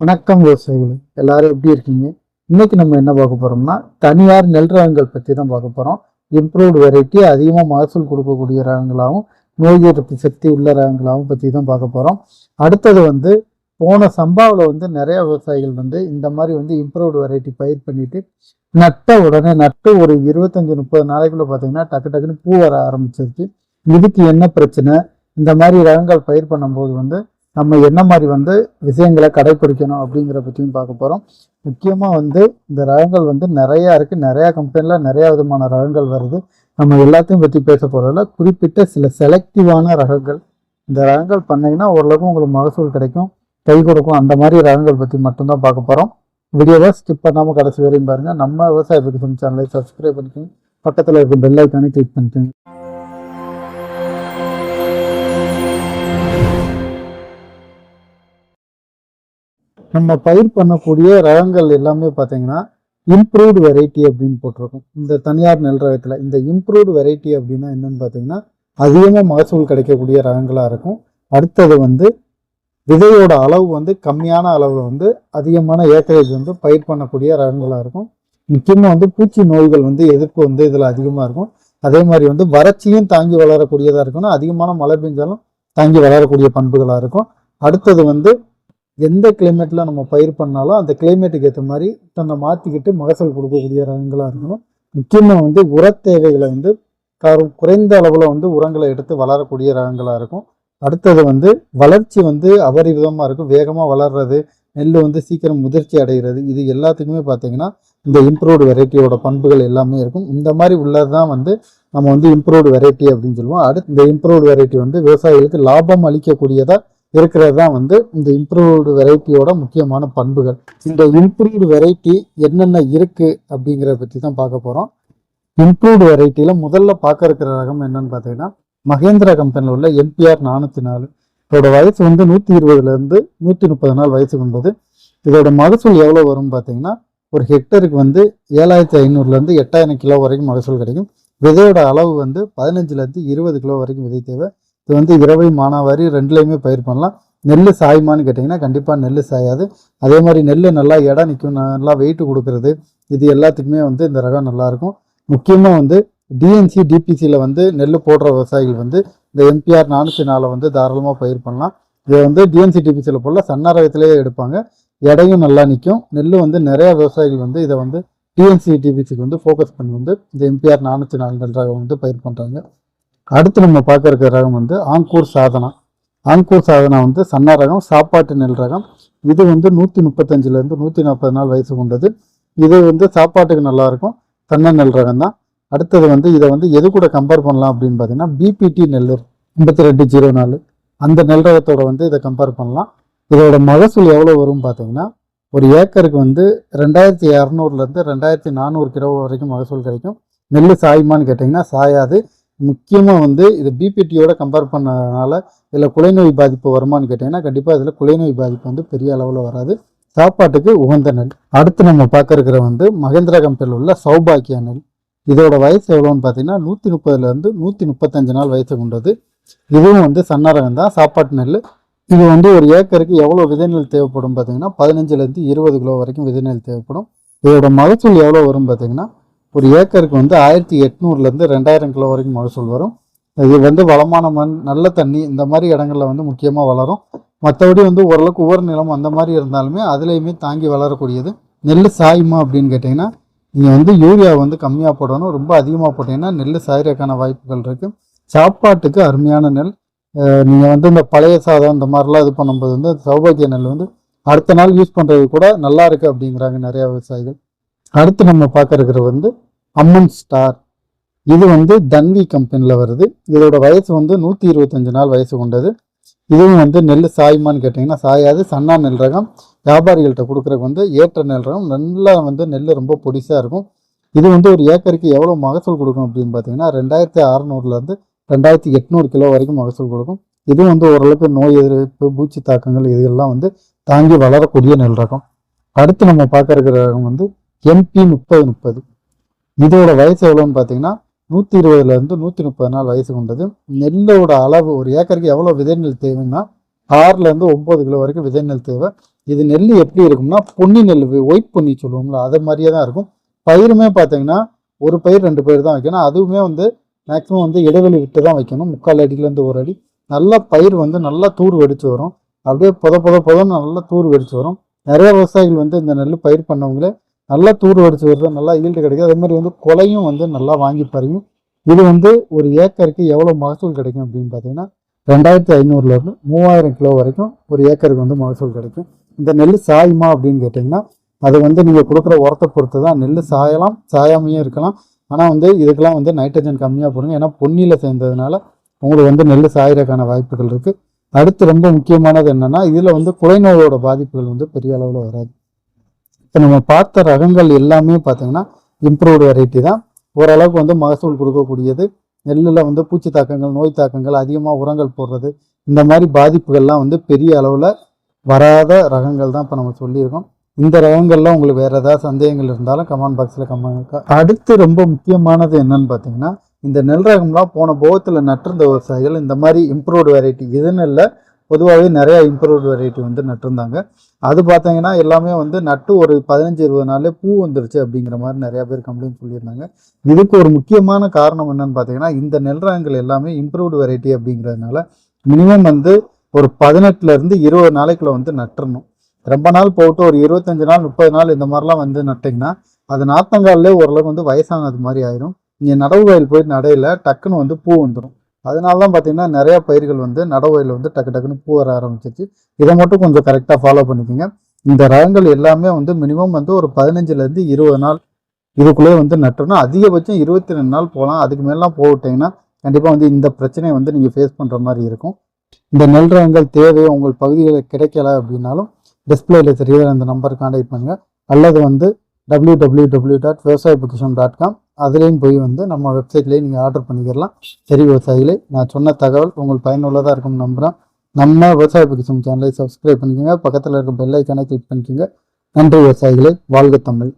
வணக்கம் விவசாயிகள் எல்லாரும் எப்படி இருக்கீங்க? இன்னைக்கு நம்ம என்ன பார்க்க போறோம்னா தனியார் நெல் ரகங்கள் பற்றி தான் பார்க்க போறோம். இம்ப்ரூவ்டு வெரைட்டி அதிகமாக மகசூல் கொடுக்கக்கூடிய ரகங்களாகவும் நோய் எதிர்ப்பு சக்தி உள்ள ரகங்களாகவும் பற்றி தான் பார்க்க போறோம். அடுத்தது வந்து போன சம்பாவில் வந்து நிறைய விவசாயிகள் வந்து இந்த மாதிரி வந்து இம்ப்ரூவ்டு வெரைட்டி பயிர் பண்ணிட்டு நட்ட உடனே நட்டு ஒரு இருபத்தஞ்சி முப்பது நாளைக்குள்ள பார்த்தீங்கன்னா டக்கு டக்குன்னு பூ வர ஆரம்பிச்சிருச்சு. இதுக்கு என்ன பிரச்சனை? இந்த மாதிரி ரகங்கள் பயிர் பண்ணும்போது வந்து நம்ம என்ன மாதிரி வந்து விஷயங்களை கடைபிடிக்கணும் அப்படிங்கிற பற்றியும் பார்க்க போகிறோம் முக்கியமாக வந்து இந்த ரகங்கள் வந்து நிறையா இருக்குது நிறையா கம்பெனியில் நிறையா விதமான ரகங்கள் வருது. நம்ம எல்லாத்தையும் பற்றி பேச போகிறதில்ல குறிப்பிட்ட சில செலக்டிவான ரகங்கள். இந்த ரகங்கள் பண்ணிங்கன்னா ஓரளவுக்கு உங்களுக்கு மகசூல் கிடைக்கும். கை கொடுக்கும். அந்த மாதிரி ரகங்கள் பற்றி மட்டும்தான் பார்க்க போகிறோம் வீடியோவை ஸ்கிப் பண்ணாமல் கடைசி வரையும் பாருங்கள் நம்ம விவசாய பற்றி சேனலை சப்ஸ்கிரைப் பண்ணிக்கோங்க. பக்கத்தில் இருக்க பெல் ஐக்கானே கிளிக் பண்ணிக்கோங்க. நம்ம பயிர் பண்ணக்கூடிய ரகங்கள் எல்லாமே பார்த்தீங்கன்னா இம்ப்ரூவ்டு வெரைட்டி அப்படின்னு போட்டிருக்கும். இந்த தனியார் நெல் ரகத்தில் இந்த இம்ப்ரூவ்டு வெரைட்டி அப்படின்னா என்னன்னு பார்த்தீங்கன்னா அதிகமாக மகசூல் கிடைக்கக்கூடிய ரகங்களாக இருக்கும். அடுத்தது வந்து விதையோட அளவு வந்து கம்மியான அளவில் வந்து அதிகமான ஏக்கரேஜ் வந்து பயிர் பண்ணக்கூடிய ரகங்களாக இருக்கும். முக்கியமாக வந்து பூச்சி நோய்கள் வந்து எதிர்ப்பு வந்து இதில் அதிகமாக இருக்கும். அதே மாதிரி வந்து வறட்சியும் தாங்கி வளரக்கூடியதாக இருக்கும்னா அதிகமான மழை பெஞ்சாலும் தாங்கி வளரக்கூடிய பண்புகளாக இருக்கும். அடுத்தது வந்து எந்த கிளைமேட்டில் நம்ம பயிர் பண்ணாலும் அந்த கிளைமேட்டுக்கு ஏற்ற மாதிரி தன்னை மாற்றிக்கிட்டு மகசூல் கொடுக்கக்கூடிய ரகங்களாக இருக்கணும். முக்கியமாக வந்து உர தேவைகளை வந்து குறைந்த அளவில் வந்து உரங்களை எடுத்து வளரக்கூடிய ரகங்களாக இருக்கும். அடுத்தது வந்து வளர்ச்சி வந்து அபரிவிதமாக இருக்கும். வேகமாக வளர்றது நெல் வந்து சீக்கிரம் முதிர்ச்சி அடைகிறது இது எல்லாத்துக்குமே பார்த்தீங்கன்னா இந்த இம்ப்ரூவ்டு வெரைட்டியோட பண்புகள் எல்லாமே இருக்கும். இந்த மாதிரி உள்ளது தான் வந்து நம்ம வந்து இம்ப்ரூவ்டு வெரைட்டி அப்படின்னு சொல்லுவோம். அடுத்து இந்த இம்ப்ரூவ்டு வெரைட்டி வந்து விவசாயிகளுக்கு லாபம் அளிக்கக்கூடியதாக இருக்கிறது தான் வந்து இந்த இம்ப்ரூவ்டு வெரைட்டியோட முக்கியமான பண்புகள். இந்த இம்ப்ரூவ்டு வெரைட்டி என்னென்ன இருக்குது அப்படிங்கிறத பற்றி தான் பார்க்க போகிறோம் இம்ப்ரூவ்டு வெரைட்டியில் முதல்ல பார்க்க இருக்கிற ரகம் என்னன்னு பார்த்தீங்கன்னா மகேந்திரா கம்பெனியில் உள்ள என்பிஆர் நானூற்றி நாலு. இதோட வயசு வந்து நூற்றி இருபதுலேருந்து நூற்றி முப்பது நாள் வயசுக்கு கொண்டது இதோட மகசூல் எவ்வளோ வரும்னு பார்த்தீங்கன்னா ஒரு ஹெக்டருக்கு வந்து ஏழாயிரத்தி ஐநூறுலேருந்து எட்டாயிரம் கிலோ வரைக்கும் மகசூல் கிடைக்கும். விதையோட அளவு வந்து பதினஞ்சுலேருந்து இருபது கிலோ வரைக்கும் விதை தேவை. இது வந்து இரவை மானாவாரி ரெண்டுலேயுமே பயிர் பண்ணலாம். நெல் சாயுமான்னு கேட்டிங்கன்னா கண்டிப்பாக நெல் சாயாது. அதே மாதிரி நெல் நல்லா இடம் நிற்கும் நல்லா வெயிட் கொடுக்கறது இது எல்லாத்துக்குமே வந்து இந்த ரகம் நல்லாயிருக்கும். முக்கியமாக வந்து டிஎன்சி டிபிசியில் வந்து நெல் போடுற விவசாயிகள் வந்து இந்த எம்பிஆர் நானூற்றி நாலை வந்து தாராளமாக பயிர் பண்ணலாம். இதை வந்து டிஎன்சி டிபிசியில் போடல சன்ன எடுப்பாங்க. எடையும் நல்லா நிற்கும் நெல் வந்து நிறையா விவசாயிகள் வந்து இதை வந்து டிஎன்சி டிபிசிக்கு வந்து ஃபோக்கஸ் பண்ணி வந்து இந்த எம்பிஆர் நானூற்றி நாலு நெல் ரகம் வந்து பயிர் பண்ணுறாங்க அடுத்து நம்ம பார்க்க இருக்கிற ரகம் வந்து ஆங்கூர் சாதனா. ஆங்கூர் சாதனா வந்து சன்னா ரகம் சாப்பாட்டு நெல் ரகம். இது வந்து நூற்றி முப்பத்தஞ்சிலேருந்து நூற்றி நாற்பது நாள் வயசு கொண்டது. இது வந்து சாப்பாட்டுக்கு நல்லாயிருக்கும். சன்ன நெல் ரகம் தான். அடுத்தது வந்து இதை வந்து எது கூட கம்பேர் பண்ணலாம் அப்படின்னு பார்த்தீங்கன்னா பிபிடி நெல்லூர் ஐம்பத்தி ரெண்டு ஜீரோ நாலு. அந்த நெல் ரகத்தோட வந்து இதை கம்பேர் பண்ணலாம். இதோட மகசூல் எவ்வளோ வரும்னு பார்த்தீங்கன்னா ஒரு ஏக்கருக்கு வந்து ரெண்டாயிரத்தி இரநூறுலேருந்து ரெண்டாயிரத்தி நானூறு கிலோ வரைக்கும் மகசூல் கிடைக்கும். நெல் சாயுமான்னு கேட்டிங்கன்னா சாயாது. முக்கியமாக வந்து இது பிபிடியோட கம்பேர் பண்ணனால இதில் குலைநோய் பாதிப்பு வருமான்னு கேட்டிங்கன்னா கண்டிப்பாக இதில் குலைநோய் பாதிப்பு வந்து பெரிய அளவில் வராது. சாப்பாட்டுக்கு உகந்த நெல். அடுத்து நம்ம பார்க்க இருக்கிற வந்து மகேந்திரா கம்பெனியில் உள்ள சௌபாக்கியா நெல். இதோட வயசு எவ்வளோன்னு பார்த்தீங்கன்னா நூற்றி முப்பதுலேருந்து நூற்றி முப்பத்தஞ்சு நாள் வயசு கொண்டது. இதுவும் வந்து சன்னரகம் தான் சாப்பாட்டு நெல். இது வந்து ஒரு ஏக்கருக்கு எவ்வளோ விதைநெல் தேவைப்படும் பார்த்தீங்கன்னா பதினஞ்சுலேருந்து இருபது கிலோ வரைக்கும் விதைநெல் தேவைப்படும். இதோட மகசூல் எவ்வளோ வரும் பார்த்தீங்கன்னா ஒரு ஏக்கருக்கு வந்து ஆயிரத்தி எட்நூறுலேருந்து ரெண்டாயிரம் கிலோ வரைக்கும் மகசூல் வரும். இது வந்து வளமான மண் நல்ல தண்ணி இந்த மாதிரி இடங்கள்ல வந்து முக்கியமாக வளரும். மற்றபடி வந்து ஓரளவுக்கு உவர் நிலம் அந்த மாதிரி இருந்தாலுமே அதுலேயுமே தாங்கி வளரக்கூடியது. நெல் சாயுமா அப்படின்னு கேட்டிங்கன்னா நீங்கள் வந்து யூரியா வந்து கம்மியாக போடணும் ரொம்ப அதிகமாக போட்டிங்கன்னா நெல் சாயறதுக்கான வாய்ப்புகள் இருக்குது சாப்பாட்டுக்கு அருமையான நெல். நீங்கள் வந்து இந்த பழைய சாதம் இந்த மாதிரிலாம் இது பண்ணும்போது வந்து சௌபாகிய நெல் வந்து அடுத்த நாள் யூஸ் பண்ணுறது கூட நல்லா இருக்குது அப்படிங்கிறாங்க நிறையா விவசாயிகள். அடுத்து நம்ம பார்க்க வந்து அம்மன் ஸ்டார். இது வந்து தன்வி கம்பெனியில் வருது. இதோட வயசு வந்து நூற்றி இருபத்தஞ்சு நாள் வயசு கொண்டது. இதுவும் வந்து நெல் சாயுமான்னு கேட்டிங்கன்னா சாயாது சன்னா நெல் ரகம். வியாபாரிகள்கிட்ட கொடுக்குறக்கு வந்து ஏற்ற நெல் ரகம். நல்லா வந்து நெல் ரொம்ப பொடிசாக இருக்கும். இது வந்து ஒரு ஏக்கருக்கு எவ்வளோ மகசூல் கொடுக்கும் அப்படின்னு பார்த்தீங்கன்னா ரெண்டாயிரத்தி அறநூறுலேருந்து ரெண்டாயிரத்தி எட்நூறு கிலோ வரைக்கும் மகசூல் கொடுக்கும். இதுவும் வந்து ஓரளவுக்கு நோய் எதிர்ப்பு பூச்சி தாக்கங்கள் இதெல்லாம் வந்து தாங்கி வளரக்கூடிய நெல் ரகம். அடுத்து நம்ம பார்க்க இருக்கிற ரகம் வந்து எம்பி முப்பது முப்பது. இதோட வயசு எவ்வளோன்னு பார்த்தீங்கன்னா நூற்றி இருபதுலேருந்து நூற்றி முப்பது நாள் வயசு கொண்டது. நெல்லோட அளவு ஒரு ஏக்கருக்கு எவ்வளோ விதை நெல் தேவைன்னா ஆறுலேருந்து ஒம்பது கிலோ வரைக்கும் விதை நெல் தேவை. இது நெல் எப்படி இருக்கும்னா பொன்னி நெல் ஒயிட் பொன்னி சொல்லுவோம்ல அது மாதிரியே தான் இருக்கும். பயிருமே பார்த்தீங்கன்னா ஒரு பயிர் ரெண்டு பயிர் தான் வைக்கணும். அதுவுமே வந்து மேக்ஸிமம் வந்து இடைவெளி விட்டு தான் வைக்கணும். முக்கால் அடியிலேருந்து ஒரு அடி. நல்லா பயிர் வந்து நல்லா தூர் வெடிச்சு வரும். அப்படியே புத புத புதன்னு நல்லா தூர் வெடிச்சு வரும். நிறைய விவசாயிகள் வந்து இந்த நெல் பயிர் பண்ணவங்களே நல்லா தூர் வடித்து வருது நல்லா ஈல்டு கிடைக்குது. அதே மாதிரி வந்து கொலையும் வந்து நல்லா வாங்கி பாருங்க இது வந்து ஒரு ஏக்கருக்கு எவ்வளோ மகசூல் கிடைக்கும் அப்படின்னு பார்த்தீங்கன்னா ரெண்டாயிரத்தி ஐநூறுலேருந்து மூவாயிரம் கிலோ வரைக்கும் ஒரு ஏக்கருக்கு வந்து மகசூல் கிடைக்கும். இந்த நெல் சாயுமா அப்படின்னு கேட்டிங்கன்னா அது வந்து நீங்கள் கொடுக்குற உரத்தை பொறுத்து தான் நெல் சாயலாம் சாயாமையும் இருக்கலாம். ஆனால் வந்து இதுக்கெல்லாம் வந்து நைட்ரஜன் கம்மியாக போடுங்க. ஏன்னா பொன்னியில் சேர்ந்ததுனால உங்களுக்கு வந்து நெல் சாயறதுக்கான வாய்ப்புகள் இருக்குது அடுத்து ரொம்ப முக்கியமானது என்னென்னா இதில் வந்து குலைநோயோட பாதிப்புகள் வந்து பெரிய அளவில் வராது. இப்போ நம்ம பார்த்த ரகங்கள் எல்லாமே பார்த்தீங்கன்னா இம்ப்ரூவ்டு வெரைட்டி தான். ஓரளவுக்கு வந்து மகசூல் கொடுக்கக்கூடியது. நெல்லில் வந்து பூச்சி தாக்கங்கள் நோய் தாக்கங்கள் அதிகமாக உரங்கள் போடுறது இந்த மாதிரி பாதிப்புகள்லாம் வந்து பெரிய அளவில் வராத ரகங்கள் தான் இப்போ நம்ம சொல்லியிருக்கோம். இந்த ரகங்கள்லாம் உங்களுக்கு வேறு ஏதாவது சந்தேகங்கள் இருந்தாலும் கமெண்ட் பாக்ஸில் கமெண்ட் அடுத்து ரொம்ப முக்கியமானது என்னன்னு பார்த்தீங்கன்னா இந்த நெல் ரகம்லாம் போன போகத்தில் நட்டிருந்த விவசாயிகள் இந்த மாதிரி இம்ப்ரூவ்டு வெரைட்டி இதுன்னு இல்லை. பொதுவாகவே நிறையா இம்ப்ரூவ்டு வெரைட்டி வந்து நட்டிருந்தாங்க. அது பார்த்தீங்கன்னா எல்லாமே வந்து நட்டு ஒரு பதினஞ்சு இருபது நாள்ல பூ வந்துருச்சு அப்படிங்கிற மாதிரி நிறையா பேர் கம்ப்ளைண்ட் சொல்லியிருந்தாங்க. இதுக்கு ஒரு முக்கியமான காரணம் என்னன்னு பார்த்தீங்கன்னா இந்த நெல் ரகங்கள் எல்லாமே இம்ப்ரூவ்டு வெரைட்டி அப்படிங்கிறதுனால மினிமம் வந்து ஒரு பதினெட்டுலேருந்து இருபது நாளைக்குள்ள வந்து நட்டுறணும். ரொம்ப நாள் போட்டு ஒரு இருபத்தஞ்சு நாள் முப்பது நாள் இந்த மாதிரிலாம் வந்து நட்டிங்கன்னா அது நாத்தங்காலே ஓரளவுக்கு வந்து வயசானது மாதிரி ஆயிரும். நீங்கள் நடவு வயல் போய் நடையில டக்குன்னு வந்து பூ வந்துடும் அதனால தான் பார்த்தீங்கன்னா நிறைய பயிர்கள் வந்து நடவு வந்து டக்கு டக்குன்னு பூ வர ஆரம்பிச்சிச்சு இதை மட்டும் கொஞ்சம் கரெக்டாக ஃபாலோ பண்ணிக்கோங்க. இந்த ரகங்கள் எல்லாமே வந்து மினிமம் வந்து ஒரு பதினஞ்சுலேருந்து இருபது நாள் இதுக்குள்ளே வந்து நட்டுறணும். அதிகபட்சம் இருபத்தி ரெண்டு நாள் போகலாம். அதுக்கு மேலாம் போவிட்டிங்கன்னா கண்டிப்பாக வந்து இந்த பிரச்சனையை வந்து நீங்கள் ஃபேஸ் பண்ணுற மாதிரி இருக்கும். இந்த நெல் ரகங்கள் தேவை உங்கள் பகுதிகளில் கிடைக்கல அப்படின்னாலும் டிஸ்பிளேல தெரியுற அந்த நம்பர் கான்டாக்ட் பண்ணுங்க. அல்லது வந்து டபிள்யூ டபிள்யூ டபிள்யூ டாட் விவசாய பொக்கிஷம் டாட் காம் அதுலேயும் போய் வந்து நம்ம வெப்சைட்லேயே நீங்கள் ஆர்டர் பண்ணிக்கிறலாம் சரி விவசாயிகளே நான் சொன்ன தகவல் உங்களுக்கு பயனுள்ளதாக இருக்கும்னு நம்புகிறேன் நம்ம விவசாய பொக்கிஷம் சேனலை சப்ஸ்கிரைப் பண்ணிக்கோங்க. பக்கத்தில் இருக்க பெல் ஐக்கானை கிளிக் பண்ணிக்கோங்க. நன்றி விவசாயிகளே. வாழ்க தமிழ்.